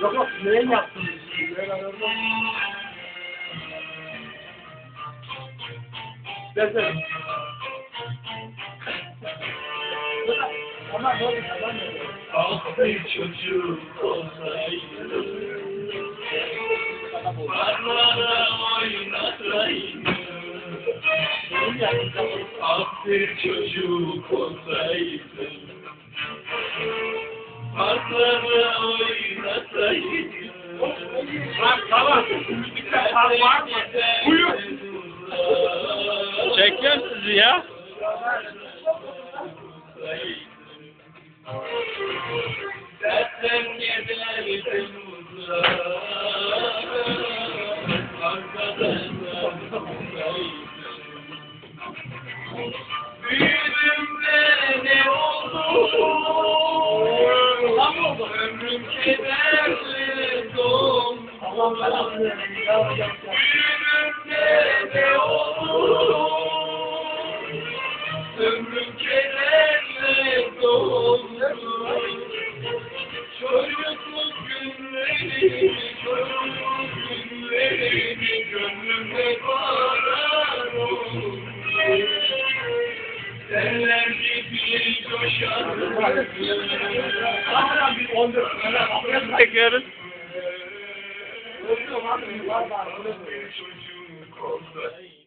Yok yok yaptın? Gel gel. Ama ne oldu? Ah bir çocuk olsaydı Neyin yaptın? Ah bir çocuk olsaydı Parmağına oynasaydı Bak tamam. Bir tane var mı? Buyur. Çekiyorum sizi ya. Dertten Arkadan Büyüdüm de ne oldu Ömrüm kederli doldu Allah'ım ben anlıyorum. Tamam, gel, gel. Büyüdüm de ne oldu Ömrüm kederle doldu Çocukluk günlerimi, çocukluk günlerimi Gönlümde karar Seller gibi coşar Tamam, bir 14. Evet, Çekiyoruz. Olsaydı